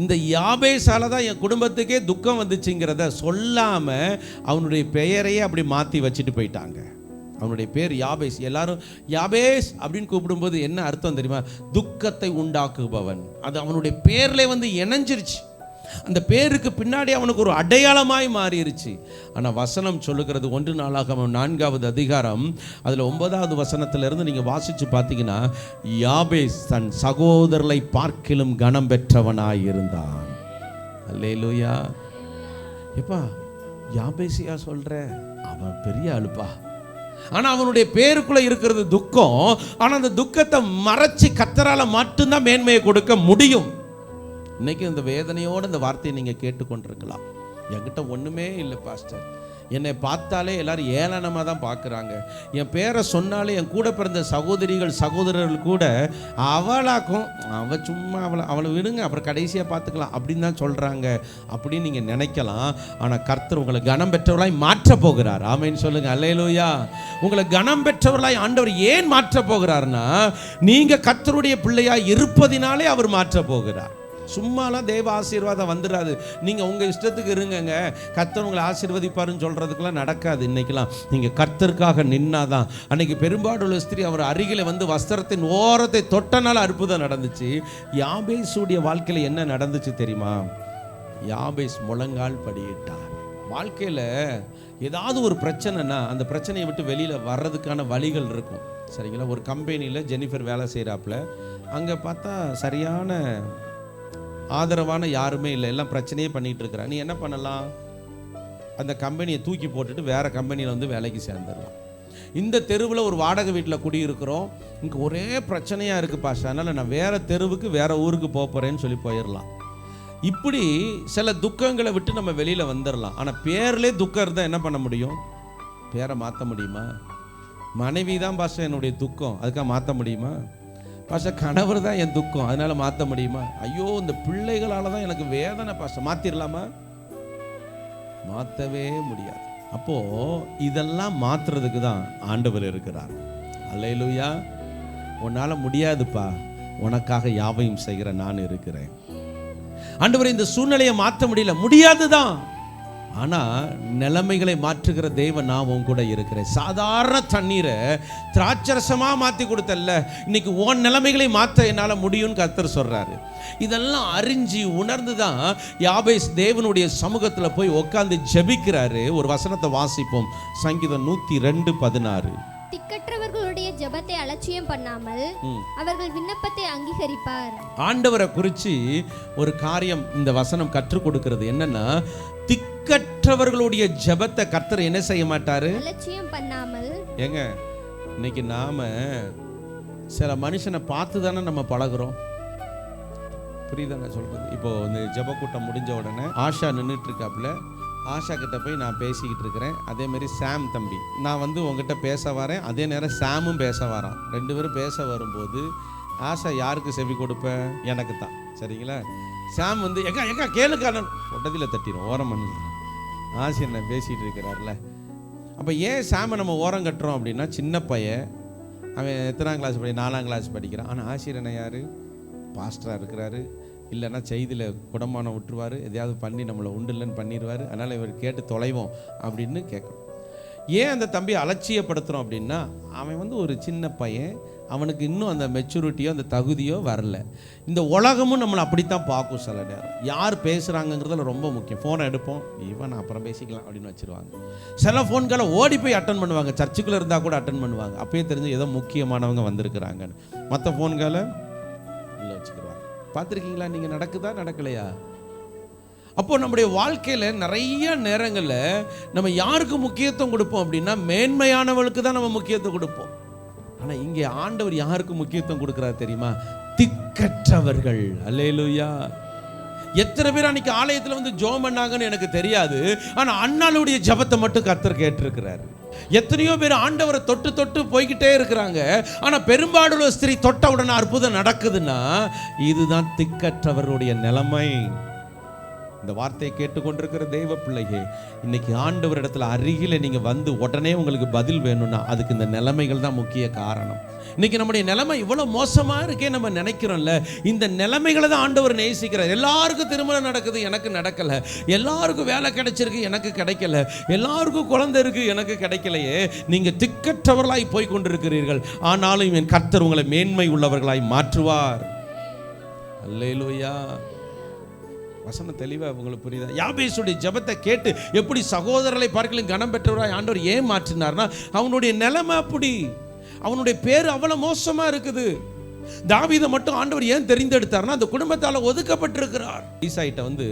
இந்த யாபேஸால தான் என் குடும்பத்துக்கே துக்கம் வந்துச்சுங்கிறத சொல்லாமல் அவனுடைய பெயரையே அப்படி மாற்றி வச்சுட்டு போயிட்டாங்க. அவனுடைய பேர் யாபேஸ். எல்லாரும் யாபேஸ் அப்படின்னு கூப்பிடும்போது என்ன அர்த்தம் தெரியுமா? துக்கத்தை உண்டாக்குபவன். அது அவனுடைய பேர்ல வந்து இணைஞ்சிருச்சு. அந்த பேருக்கு பின்னாடி அவனுக்கு ஒரு அடையாளமாய் மாறிடுச்சு ஆனால் வசனம் சொல்லுகிறது ஒன்று நாளாக நான்காவது அதிகாரம். அதில் ஒன்பதாவது வசனத்திலிருந்து நீங்கள் வாசித்து பார்த்தீங்கன்னா யாபேஸ் தன் சகோதரரை பார்க்கிலும் கனம் பெற்றவனாய் இருந்தான். அல்லேலூயா. எப்பா யாபேசியா சொல்கிற அவன் பெரிய அழுப்பா. ஆனா அவனுடைய பேருக்குள்ள இருக்கிறது துக்கம். ஆனா அந்த துக்கத்தை மறைச்சு கத்தரால் மட்டும்தான் மேன்மையை கொடுக்க முடியும். இன்னைக்கு இந்த வேதனையோட இந்த வார்த்தையை நீங்கள் கேட்டுக்கொண்டிருக்கலாம். என்கிட்ட ஒன்றுமே இல்லை பாஸ்டர். என்னை பார்த்தாலே எல்லாரும் ஏளனமாக தான் பார்க்குறாங்க. என் பேரை சொன்னாலே என் கூட பிறந்த சகோதரிகள் சகோதரர்கள் கூட அவளாக்கும் அவள் சும்மா அவளை அவளை விடுங்க அப்புறம் கடைசியாக பார்த்துக்கலாம் அப்படின்னு தான் சொல்கிறாங்க அப்படின்னு நீங்கள் நினைக்கலாம். ஆனால் கர்த்தர் உங்களை கனம் பெற்றவர்களாய் மாற்றப் போகிறார். ஆமைன்னு சொல்லுங்கள் அல்லேலூயா. உங்களை கனம் பெற்றவர்களாய் ஆண்டவர் ஏன் மாற்றப் போகிறார்னா நீங்கள் கர்த்தருடைய பிள்ளையாக இருப்பதினாலே அவர் மாற்றப் போகிறார். சும்மாலாம் தேவ ஆசீர்வாதம் வந்துடாது நீங்கள் உங்கள் இஷ்டத்துக்கு இருங்கங்க. கர்த்தர் உங்களை ஆசீர்வதிப்பாருன்னு சொல்கிறதுக்கெல்லாம் நடக்காது இன்னைக்கெல்லாம். நீங்கள் கர்த்தருக்காக நின்னாதான். அன்னைக்கு பெரும்பாடுள்ள ஸ்திரீ அவர் அருகில் வந்து வஸ்திரத்தின் ஓரத்தை தொட்டனால அற்புதம் நடந்துச்சு. யாபேஸுடைய வாழ்க்கையில் என்ன நடந்துச்சு தெரியுமா? யாபேஸ் முழங்கால் படியிட்டார். வாழ்க்கையில் ஏதாவது ஒரு பிரச்சனைனா அந்த பிரச்சனையை விட்டு வெளியில் வர்றதுக்கான வழிகள் இருக்கும். சரிங்களா? ஒரு கம்பெனியில் ஜெனிஃபர் வேலை செய்கிறாப்புல அங்கே பார்த்தா சரியான ஆதரவான யாருமே இல்லை. எல்லாம் பிரச்சனையே பண்ணிகிட்டு இருக்கிறா நீ என்ன பண்ணலாம்? அந்த கம்பெனியை தூக்கி போட்டுட்டு வேறு கம்பெனியில் வந்து வேலைக்கு சேர்ந்துடலாம். இந்த தெருவில் ஒரு வாடகை வீட்டில் குடியிருக்கிறோம். இங்கே ஒரே பிரச்சனையாக இருக்குது பாஷா. அதனால் நான் வேறு தெருவுக்கு வேறு ஊருக்கு போக போகிறேன்னு சொல்லி போயிடலாம். இப்படி சில துக்கங்களை விட்டு நம்ம வெளியில் வந்துடலாம். ஆனால் பேர்லேயே துக்கம் இருந்தால் என்ன பண்ண முடியும்? பேரை மாற்ற முடியுமா? மனைவி தான் பாஷா என்னுடைய துக்கம். அதுக்காக மாற்ற முடியுமா? பாஷா கணவர் தான் என் துக்கம். அதனால மாற்ற முடியுமா? ஐயோ இந்த பிள்ளைகளால தான் எனக்கு வேதனை பாஷா. மாற்றிடலாமா மாற்றவே முடியாது. அப்போ இதெல்லாம் மாற்றுறதுக்கு தான் ஆண்டவர் இருக்கிறார். அல்லையிலுயா உன்னால முடியாதுப்பா. உனக்காக யாவையும் செய்கிற நான் இருக்கிறேன். ஆண்டவர் இந்த சூழ்நிலையை மாற்ற முடியல. முடியாதுதான். ஆனா நிலைமைகளை மாற்றுகிற தெய்வம் நான் உன் கூட இருக்கிறேன். சாதாரண தண்ணீரை திராட்சரசமா மாத்தி கொடுத்தல்ல. இன்னைக்கு உன் நிலைமைகளை மாற்ற என்னால முடியும்னு கர்த்தர் சொல்றாரு. இதெல்லாம் அறிஞ்சு உணர்ந்து தான் யாபேஸ் தேவனுடைய சமூகத்துல போய் உட்கார்ந்து ஜெபிக்கிறாரு. ஒரு வசனத்தை வாசிப்போம். சங்கீதம் நூத்தி ரெண்டு பதினாறு. ஜெபத்தை அலட்சியம் பண்ணாமல். அவர்கள் விண்ணப்பத்தை அங்கீகரிப்பார். ஆண்டவரை குறித்து ஒரு காரியம் இந்த வசனம் கற்றுக் கொடுக்கிறது. என்னன்னா திக்கற்றவர்களுடைய ஜெபத்தை கர்த்தர் என்ன செய்ய மாட்டாரு? அலட்சியம் பண்ணாமல் ஏங்க இன்னைக்கு நாம சில மனுஷனை பார்த்து தானே நம்ம பழகுறோம். புரியுதா நான் சொல்றது? இப்போ இந்த ஜெப கூட்டம் முடிஞ்ச உடனே ஆஷா நின்றுட்டு இருக்காப்புல. ஆஷா கிட்ட போய் நான் பேசிக்கிட்டு இருக்கிறேன். அதே மாதிரி சாம் தம்பி. நான் வந்து உங்ககிட்ட பேச வரேன். அதே நேரம் சாமும் பேச வரான். ரெண்டு பேரும் பேச வரும்போது ஆஷா யாருக்கு செவி கொடுப்பேன் எனக்கு தான். சரிங்களா? சாம் வந்து எக்கா எக்கா கேளுக்கானன் உடதியில் தட்டிடும் ஓரம் பண்ணு. ஆசி என்ன பேசிகிட்டு இருக்கிறார்ல. அப்போ ஏன் சாமை நம்ம ஓரம் கட்டுறோம் அப்படின்னா சின்ன பையன் அவன் எத்தனாம் கிளாஸ் படி நாலாம் கிளாஸ் படிக்கிறான். ஆனால் ஆசிரியனை யார்? பாஸ்டராக இருக்கிறாரு. இல்லைன்னா செய்தியில் குடமானம் விட்டுருவார் எதையாவது பண்ணி நம்மளை உண்டு இல்லைன்னு பண்ணிடுவார் அதனால் இவர் கேட்டு தொலைவோம் அப்படின்னு கேட்கணும் ஏன் அந்த தம்பி அலட்சியப்படுத்துகிறோம் அப்படின்னா அவன் வந்து ஒரு சின்ன பையன். அவனுக்கு இன்னும் அந்த மெச்சூரிட்டியோ அந்த தகுதியோ வரல. இந்த உலகமும் நம்மளை அப்படித்தான் பார்க்கும் சில நேரம். யார் பேசுகிறாங்கிறதுல ரொம்ப முக்கியம். ஃபோனை எடுப்போம். இவன் அப்புறம் பேசிக்கலாம் அப்படின்னு வச்சிருவாங்க. சில ஃபோன்களை ஓடி போய் அட்டன் பண்ணுவாங்க. சர்ச்சுக்குள்ளே இருந்தால் கூட அட்டன் பண்ணுவாங்க. அப்பயே தெரிஞ்சு ஏதோ முக்கியமானவங்க வந்திருக்கிறாங்கன்னு. மற்ற ஃபோன்களை உள்ள வச்சுக்கிறாங்க பார்த்துருக்கீங்களா? நீங்கள் நடக்குதா நடக்கலையா? அப்போ நம்முடைய வாழ்க்கையில் நிறைய நேரங்களில் நம்ம யாருக்கு முக்கியத்துவம் கொடுப்போம் அப்படின்னா மேன்மையானவளுக்கு தான் நம்ம முக்கியத்துவம் கொடுப்போம். ஆனால் இங்கே ஆண்டவர் யாருக்கு முக்கியத்துவம் கொடுக்குறாரு தெரியுமா? திக்கற்றவர்கள். அல்லேலூயா. எத்தனை பேர் அன்னைக்கு ஆலயத்தில் வந்து ஜோம் பண்ணாங்கன்னு எனக்கு தெரியாது. ஆனால் அண்ணாளுடைய ஜபத்தை மட்டும் கத்தர் கேட்டிருக்கிறாரு. எத்தனையோ பேர் ஆண்டவரை தொட்டு தொட்டு போய்கிட்டே இருக்கிறாங்க. ஆனால் பெரும்பாடுள்ள ஸ்திரீ தொட்ட உடனே அற்புதம் நடக்குதுன்னா இதுதான் திக்கற்றவருடைய நிலைமை. இந்த வார்த்தையை கேட்டுக்கொண்டிருக்கிற தெய்வ பிள்ளையே இன்னைக்கு ஆண்டவர் இடத்துல அருகில நீங்க வந்து உடனே உங்களுக்கு பதில் வேணும்னா அதுக்கு இந்த நிலைமைகள் தான் முக்கிய காரணம். இன்னைக்கு நம்முடைய நிலைமை இவ்வளவு மோசமா இருக்கே நம்ம நினைக்கிறோம்ல இந்த நிலைமைகளை தான் ஆண்டவர் நேசிக்கிறார். எல்லாருக்கும் திருமணம் நடக்குது எனக்கு நடக்கல. எல்லாருக்கும் வேலை கிடைச்சிருக்கு எனக்கு கிடைக்கல. எல்லாருக்கும் குழந்தை இருக்கு எனக்கு கிடைக்கலையே. நீங்க திக்கற்றவர்களாய் போய் கொண்டிருக்கிறீர்கள் ஆனாலும் என் கர்த்தர் உங்களை மேன்மை உள்ளவர்களாய் மாற்றுவார். அல்லேலூயா. வசனம் தெளிவா உங்களுக்கு புரியுதா? யாபேசுடைய ஜெபத்தை கேட்டு எப்படி சகோதரர்களை பார்க்கலும் கனம் பெற்றவராய் ஆண்டவர் ஏன் மாற்றினார்னா அவனுடைய நிலைமை அப்படி. அவனுடைய பேர் அவ்வளவு மோசமா இருக்குது. தாவிதை மட்டும் ஆண்டவர் ஏன் தெரிந்தெடுத்தார்னா அந்த குடும்பத்தால ஒதுக்கப்பட்டிருக்கிறார். ஈசாயிட்ட வந்து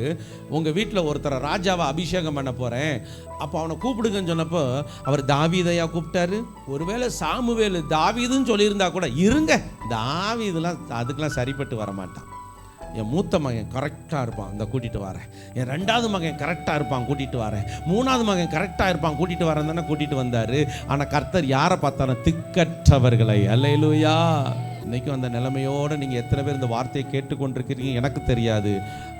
உங்க வீட்டில் ஒருத்தரை ராஜாவை அபிஷேகம் பண்ண போறேன். அப்போ அவனை கூப்பிடுங்கன்னு சொன்னப்போ அவர் தாவீதையா கூப்பிட்டாரு. ஒருவேளை சாமுவேலு தாவீதுன்னு சொல்லியிருந்தா கூட இருங்க. தாவீதுலாம் அதுக்கெல்லாம் சரிப்பட்டு வர மாட்டான் என் மூத்த மகன் கரெக்டாக இருப்பான். அந்த கூட்டிகிட்டு வரேன். என் ரெண்டாவது மகன் கரெக்டாக இருப்பான் கூட்டிகிட்டு வரேன். மூணாவது மகன் கரெக்டாக இருப்பான் கூட்டிகிட்டு வரேன் தானே கூட்டிகிட்டு வந்தார். ஆனால் கர்த்தர் யாரை பார்த்தாலும் திக்கற்றவர்களை. அல்லையிலூயா இன்றைக்கும் அந்த நிலைமையோடு நீங்கள் எத்தனை பேர் இந்த வார்த்தையை கேட்டுக்கொண்டிருக்கிறீங்க எனக்கு தெரியாது.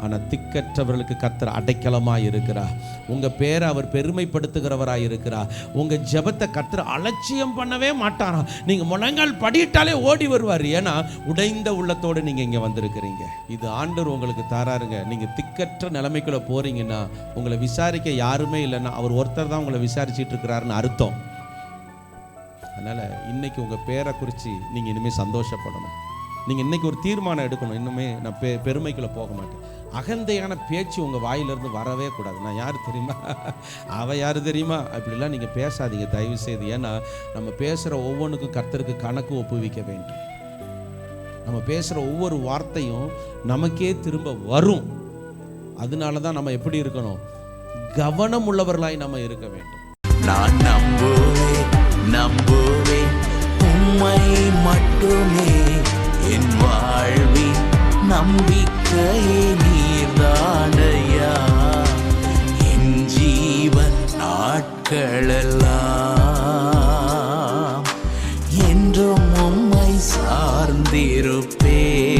ஆனால் திக்கற்றவர்களுக்கு கர்த்தர் அடைக்கலமாக இருக்கிறார். உங்கள் பேரை அவர் பெருமைப்படுத்துகிறவராக இருக்கிறார். உங்கள் ஜெபத்தை கர்த்தர் அலட்சியம் பண்ணவே மாட்டாராம். நீங்கள் முழங்கால் படியிட்டாலே ஓடி வருவார். ஏன்னா உடைந்த உள்ளத்தோடு நீங்கள் இங்கே வந்திருக்கிறீங்க. இது ஆண்டவர் உங்களுக்கு தராருங்க. நீங்கள் திக்கற்ற நிலைமைக்குள்ளே போகிறீங்கன்னா உங்களை விசாரிக்க யாருமே இல்லைன்னா அவர் ஒருத்தர் தான் உங்களை விசாரிச்சிட்டு இருக்கிறாருன்னு அர்த்தம். அதனால் இன்னைக்கு உங்கள் பேரை குறித்து நீங்கள் இனிமேல் சந்தோஷப்படணும். நீங்கள் இன்னைக்கு ஒரு தீர்மானம் எடுக்கணும். இன்னுமே நான் பெ பெருமைக்குள்ளே போக மாட்டேன். அகந்தையான பேச்சு உங்கள் வாயிலிருந்து வரவே கூடாது. நான் யார் தெரியுமா? அவ யார் தெரியுமா? அப்படிலாம் நீங்கள் பேசாதீங்க. தயவு செய்து ஏன்னா நம்ம பேசுகிற ஒவ்வொன்றுக்கும் கர்த்தருக்கு கணக்கு ஒப்புவிக்க வேண்டும். நம்ம பேசுகிற ஒவ்வொரு வார்த்தையும் நமக்கே திரும்ப வரும். அதனால தான் நம்ம எப்படி இருக்கணும்? கவனம் உள்ளவர்களாய் நம்ம இருக்க வேண்டும். நான் நம்புவேன். நம்புவேன். உம்மை மட்டுமே. என் வாழ்வின் நம்பிக்கையே நீர்தானையா? என் ஜீவன் நாட்களெல்லாம் என்றும் உம்மை சார்ந்திருப்பேன்.